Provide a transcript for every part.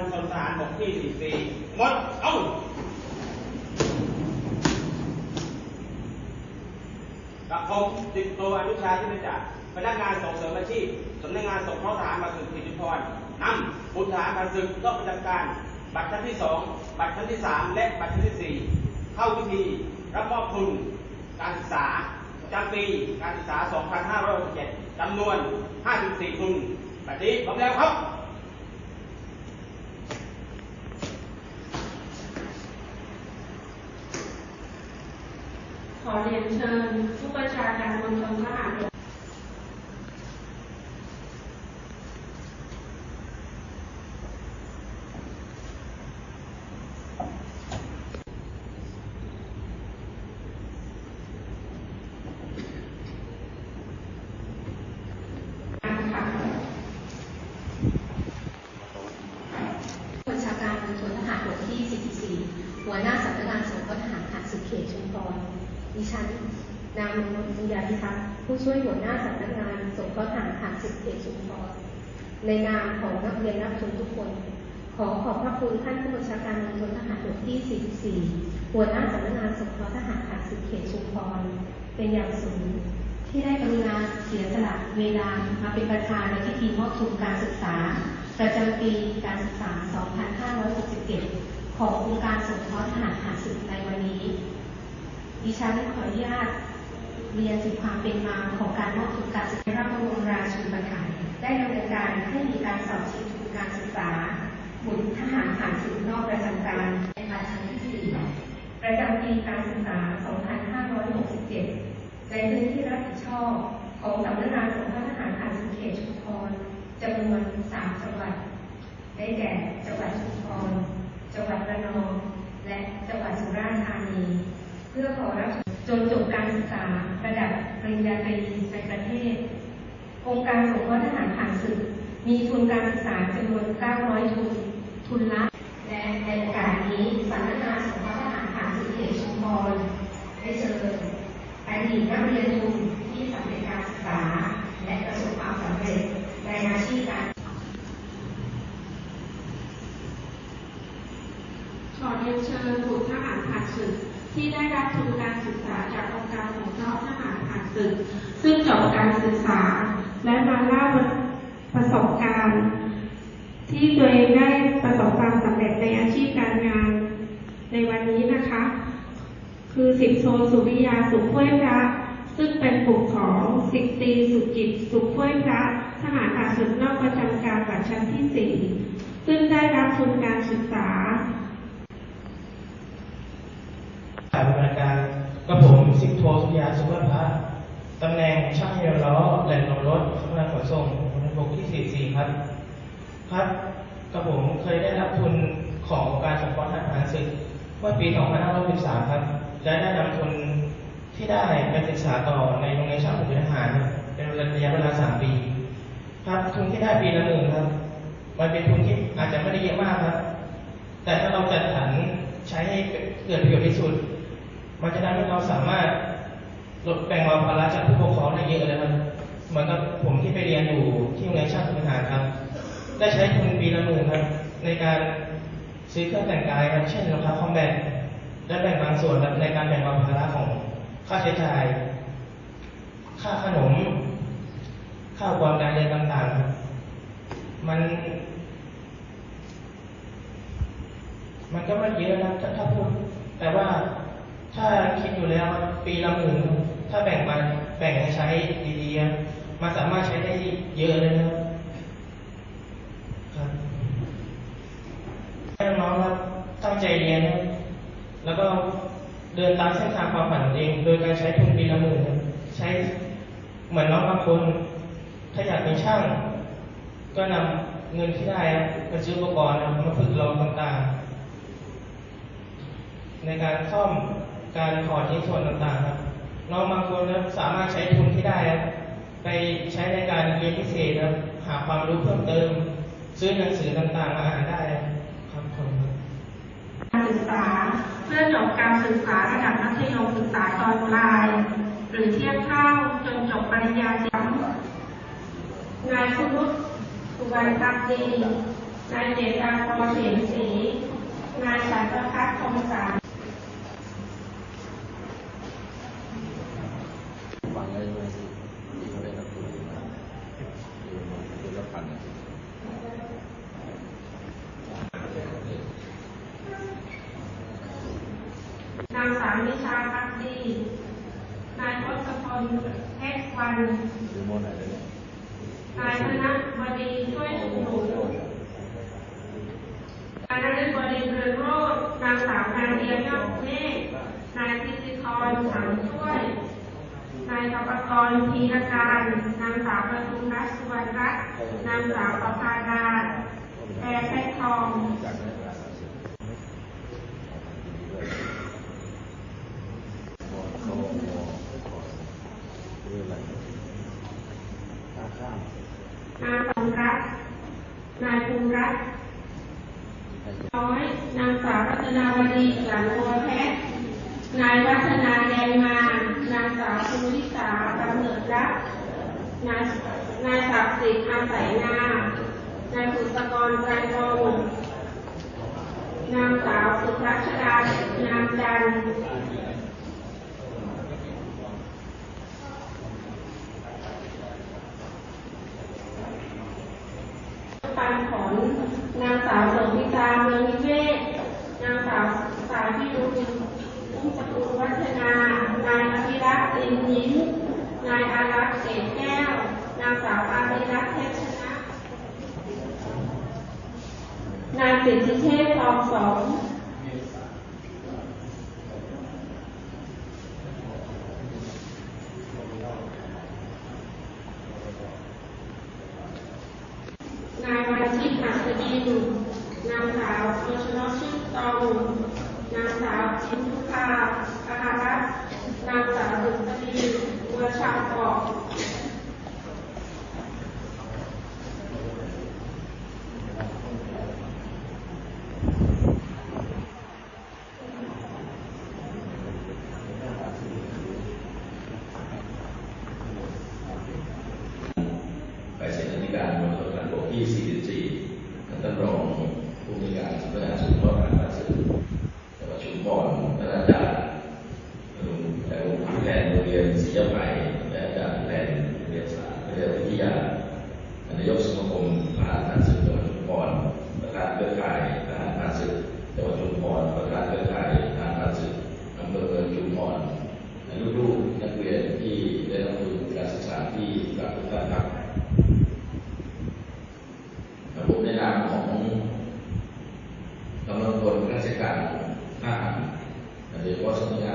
ลทหารบกที่44หมด เอ้ากับผมสิบโทอนุชาที่เป็นจักพนักงานส่งเสริมอาชีพสำนักงานส่งเคราะห์ทหารมาสึกสิริพรนำบุตรทหารมาสึกต้องประจำการ บัตรชั้นที่สองบัตรชั้นที่สามและบัตรชั้นที่สี่เข้าพิธีรับมอบทุนการศึกษาประจำปีการศึกษา 2567จำนวน 54ทุนบัดนี้พร้อมแล้วครับ ขอ เชิญผู้บัญชาการมณฑลทหารบก บัญชาการมณฑลทหารบกที่ 44 หัวหน้าสำนักงานสงเคราะห์ทหารผ่านศึกเขตชุมพร ดิฉัน นางมนต์ปัญญาพิทักษ์ผู้ ช่วยหัวหน้าสำนักงานสงเคราะห์ทหารผ่านศึกเขตชุมพรในนามของนักเรียนนักชนทุกคน ขอขอบพระคุณท่านผู้บัญชาการมณฑลทหารบกที่ 44 หัวหน้าสำนักงานสงเคราะห์ทหารผ่านศึกเขตชุมพรเป็นอย่างสูงที่ได้กรุณาเสียสละเวลามาเป็นประธานในพิธีมอบทุนการศึกษา ประจำปีการศึกษา 2567 ขององค์การสงเคราะห์ทหารผ่านศึกในวันนี้ ดิฉันขออนุญาต เรียนถึงความเป็นมาของการมอบทุนการศึกษาพระบรมราชูปถัมภ์ได้ดำเนินการให้มีการสอบชิงทุนการศึกษาบุตรทหารผ่านศึกนอกประจำการในภาชั้นที่ 4 ประจำปีการศึกษา 2567 ในพื้นที่รับผิดชอบของสำนักงานสงเคราะห์ทหารผ่านศึกเขตชุมพรจำนวน 3 จังหวัด ได้แก่จังหวัดชุมพรจังหวัดระนอง และจังหวัดสุราษฎร์ธานี เพื่อขอรับ จนจบการศึกษาระดับปริญญาตรีในประเทศ องค์การสงเคราะห์ทหารผ่านศึก มีทุนการศึกษาจำนวน 900 ทุน ทุนละและในโอกาสนี้สำนักงานสงเคราะห์ทหารผ่านศึกเขตชุมพรได้เชิญอดีตนักเรียนทุนที่สำเร็จการศึกษา และประสบความสำเร็จในอาชีพการ ขอเรียนเชิญบุตรทหารผ่านศึก ที่ได้รับทุนการศึกษาจากองค์การสงเคราะห์ทหารผ่านศึก ซึ่งจบการศึกษา และมาเล่าประสบการณ์ ที่ตัวเองได้ประสบความสำเร็จในอาชีพการงานในวันนี้นะคะ คือสิบโทสุริยาสุขพ้วยพระ ซึ่งเป็นบุตรของสิบตีสุจิตสุขพ้วยพระทหารผ่านศึกนอกประจำการบัตรชั้นที่สี่ซึ่งได้รับทุนการศึกษาฝ่ายบริการกระผมสิบโทสุริยาสุวรรณพัฒน์ตำแหน่งช่างเรือล้อแหล่งลงรถคมนาขนส่งบนบกที่44ครับ ครับกระผมเคยได้รับทุนขององค์การสงเคราะห์ทหารศึกเมื่อปี 2513ครับและได้นำทุนที่ได้ไปศึกษาต่อในโรงเรียนช่างฝึกทหารเป็นระยะเวลา 3 ปีครับทุนที่ได้ปีละหนึ่งครับ มันเป็นทุนที่อาจจะไม่ได้เยอะมากครับ แต่ถ้าเราจัดสรรใช้ให้เกิดประโยชน์ที่สุด มันจะทำให้เราสามารถลดแบ่งเบาภาระจากผู้ปกครองได้เยอะเลยครับ เหมือนกับผมที่ไปเรียนอยู่ที่ ได้ใช้ทุนปีละหมื่นครับในการซื้อเครื่องแต่งกายครับเช่นรองเท้าคอมแบทและแบ่งบางส่วนครับในการแบ่งเบาภาระของค่าใช้จ่าย ค่าขนม ค่าความการเรียนต่างๆครับมัน มันก็ไม่เยอะนะถ้าถ้าพูด แต่ว่าถ้าคิดอยู่แล้วปีละหมื่นถ้าแบ่งมาแบ่งให้ใช้ดีๆมันสามารถใช้ได้เยอะเลยนะครับให้น้องๆครับตั้งใจเรียนครับแล้วก็ เดินตามเส้นทางความฝันเอง โดยการใช้ทุนปีละหมื่นใช้เหมือนน้องบางคนถ้าอยากเป็นช่าง ก็นำเงินที่ได้ครับไปซื้ออุปกรณ์มาฝึกลองต่างๆ ในการซ่อมการถอดชิ้นส่วนต่างๆครับน้องบางคนนะสามารถใช้ทุนที่ได้ครับไปใช้ในการเรียนพิเศษครับหาความรู้เพิ่มเติม ซื้อหนังสือต่างๆมาอ่านได้ครับผมครับการศึกษา พื่อจบการศึกษาระดับมัธยมศึกษาตอนปลาย หรือเทียบเท่าจนจบปริญญาตรีนายคุณุสุวรรณพักดีนายเจตาพรเสียงศรีนายสันประพัฒน์คมสาร ฟังได้ไหมที่ที่เขาได้รับทุนมาที่มาเดือนละพันนะ นางสาวนิชาพักดีนายทศพลเพชรวันนเลยเนี่ยนายธนบดีช่วยหนูนายนฤบดินทร์เรืองโรจน์นางสาวนาเดียยอดเมฆนายพิสิธรสังช่วย นายกปกรณ์พีรการนางสาวประทุมรัตน์สุวรรณรัตน์นางสาวประภาดาแพรแพททอง จากในเวลาสามสิบดีด้วยมอเขามอขอ เรื่องอะไรท่าข้ามนางสมรัตน์นายภูมิรัตน์น้อย นางสาวรัตนาวดีหลังบัวเพชรนายวัฒนาแดงมานางสาวภูริสากำเนิดรักนายนายศักดิ์สิทธิ์อาศัยนานายสุตกรไตรรงค์นางสาวสุภัชรา นามจันทร์ปันผลนางสาวเสริมพิตาเมืองนิเวศนางสาวสายพิรุณอุ้มสกุลวัฒนา นายอภิรักษ์ลินยิ้ม นายอารักษ์เกศแก้ว นางสาวอาริรักษ์เทพชนะ นาย สิทธิเทพทองสองนายมาชิตหัสดินนางสาวโชชนชื่อตองนางสาวชินทุภาอาหารัตน์นางสาวดุษฎีบัวชาวเกาะ ไปเสนาธิการมณฑลทหารบกที่ 44ท่านรองผู้มีการสำนักงานสุนทรภาพสื่อจังหวัดชุมพรและอาจารย์แต่ผู้แทนโรงเรียนศรียภัยและอาจารย์แทนโรงเรียนสารวิทยาวิทยานายกสมาคมทหารผ่านศึกจังหวัดชุมพรประธานเครือข่ายทหารผ่านศึกจังหวัดชุมพรประธานเครือข่ายทหารผ่านศึกอำเภอเมืองชุมพรและลูกๆนักเรียนที่ได้รับทุนการศึกษาที่รักทุกท่านครับ ระบบในนามของกำลังพ ลราชก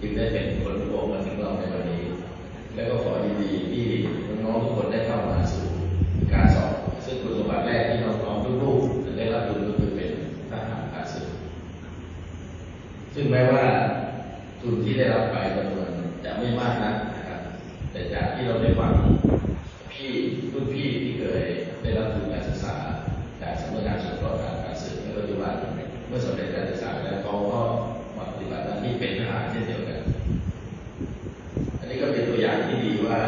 จึงได้เป็นคนโกงมาถึงเราในวันนี้ แล้วก็ขอยินดีที่น้องๆทุกคนได้เข้ามาสู่การสอบซึ่งคุณสมบัติแรกที่น้องๆทุกลูกจะได้รับรู้ก็คือเป็นทหารอาสาซึ่งแม้ว่าทุนที่ได้รับไปจำนวนจะไม่มากนักนะครับแต่จากที่เราได้ฟัง เช่นเดียวกัน อันนี้ก็เป็นตัวอย่างที่ดีว่า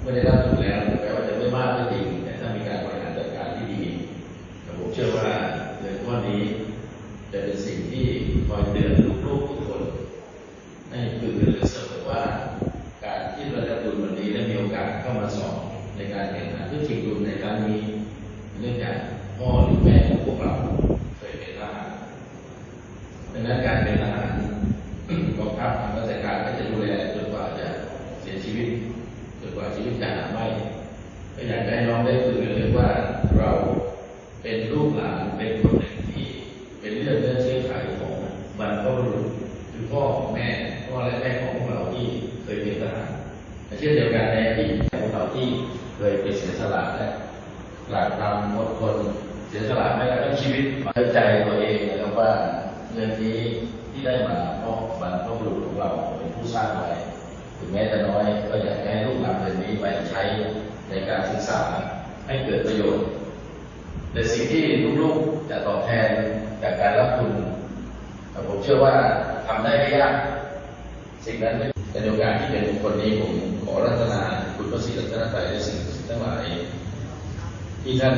เมื่อได้รับทุนแล้วแม้ว่าจะไม่มากก็จริง แต่ถ้ามีการบริหารจัดการที่ดีผมเชื่อว่าเงินก้อนนี้จะเป็นสิ่งที่คอยเตือนลูกๆทุกคน ให้พึงระลึกเสมอว่า การที่เราจะทุนวันนี้และมีโอกาสเข้ามาสอบในการแข่งขันเพื่อชิงทุนในครั้งนี้ เนื่องจากพ่อหรือแม่ของพวกเราเคยเป็นทหารดังนั้นการเป็นทหาร กองทัพทางราชการก็จะดูแลจนกว่าจะเสียชีวิตจนกว่าชีวิตจะหาไม่ก็อยากให้น้องได้ฝึกเลยว่าเราเป็นลูกหลานเป็นคนหนึ่งที่เป็นเลือดเนื้อเชื้อไขของบรรพบุรุษคือพ่อแม่พ่อและแม่ของพวกเราที่เคยเป็นทหารเช่นเดียวกันในอดีตพวกเราที่เคยเป็นเสียสละและหลักทำอดทนเสียสละแม้กระทั่งชีวิตมาใจตัวเองนะครับ ว่าเงินนี้ที่ได้มาเพราะบรรพบุรุษของเราเป็นผู้สร้างไว้ถึงแม้จะน้อยก็อยากให้ลูกหลานเงินนี้ไปใช้ในการศึกษาให้เกิดประโยชน์ แต่สิ่งที่ลูกๆจะตอบแทนจากการรับทุนผมเชื่อว่าทำได้ไม่ยาก สิ่งนั้นเป็นโอกาสที่เป็นคนนี้ผมขอรัตนาคุณพระศรีรัตนตรัยและสิ่งทั้งหลายที่ท่าน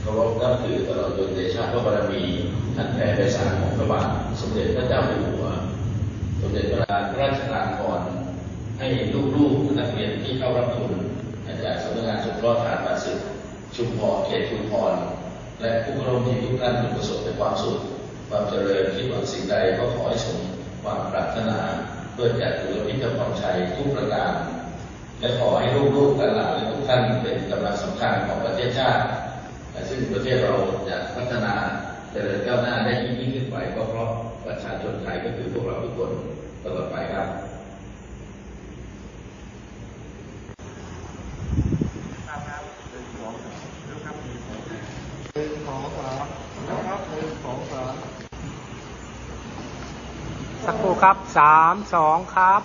เคารพนับถือตลอดจนเดชะพระบารมีท่านแผ่ไปสารของพระบาทสมเด็จพระเจ้าอยู่หัว สมเด็จพระราชทานพรให้ลูกๆนักเรียนที่เข้ารับทุนจากสำนักงานสงเคราะห์ทหารบาศึกชุมพรเขตชุมพรและผู้ร่วมทีมทุกท่านจงประสบแต่ความสุขความเจริญคิดหวังสิ่งใดก็ขอให้สมความปรารถนาเพื่อจัดตุลพิธพรชัยทุกประการและขอให้ลูกๆหลานและทุกท่านเป็นกำลังสำคัญของประเทศชาติ ซึ่งประเทศเราจะพัฒนาเจริญก้าวหน้าได้ยิ่งยิ่งขึ้นไปก็เพราะประชาชนไทยก็คือพวกเราทุกคนตลอดไปครับสักครู่ครับสามสองครับ